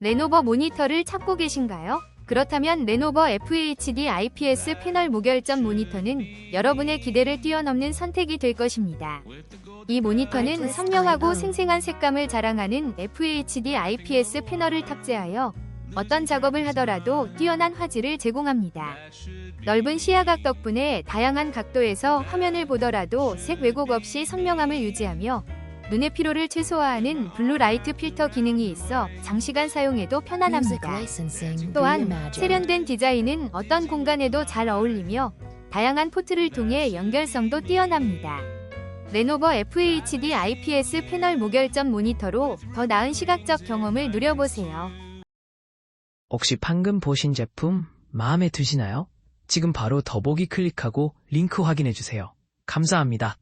레노버 모니터를 찾고 계신가요? 그렇다면 레노버 FHD IPS 패널 무결점 모니터는 여러분의 기대를 뛰어넘는 선택이 될 것입니다. 이 모니터는 선명하고 생생한 색감을 자랑하는 FHD IPS 패널을 탑재하여 어떤 작업을 하더라도 뛰어난 화질을 제공합니다. 넓은 시야각 덕분에 다양한 각도에서 화면을 보더라도 색 왜곡 없이 선명함을 유지하며 눈의 피로를 최소화하는 블루라이트 필터 기능이 있어 장시간 사용해도 편안합니다. 또한 세련된 디자인은 어떤 공간에도 잘 어울리며 다양한 포트를 통해 연결성도 뛰어납니다. 레노버 FHD IPS 패널 무결점 모니터로 더 나은 시각적 경험을 누려보세요. 혹시 방금 보신 제품 마음에 드시나요? 지금 바로 더보기 클릭하고 링크 확인해 주세요. 감사합니다.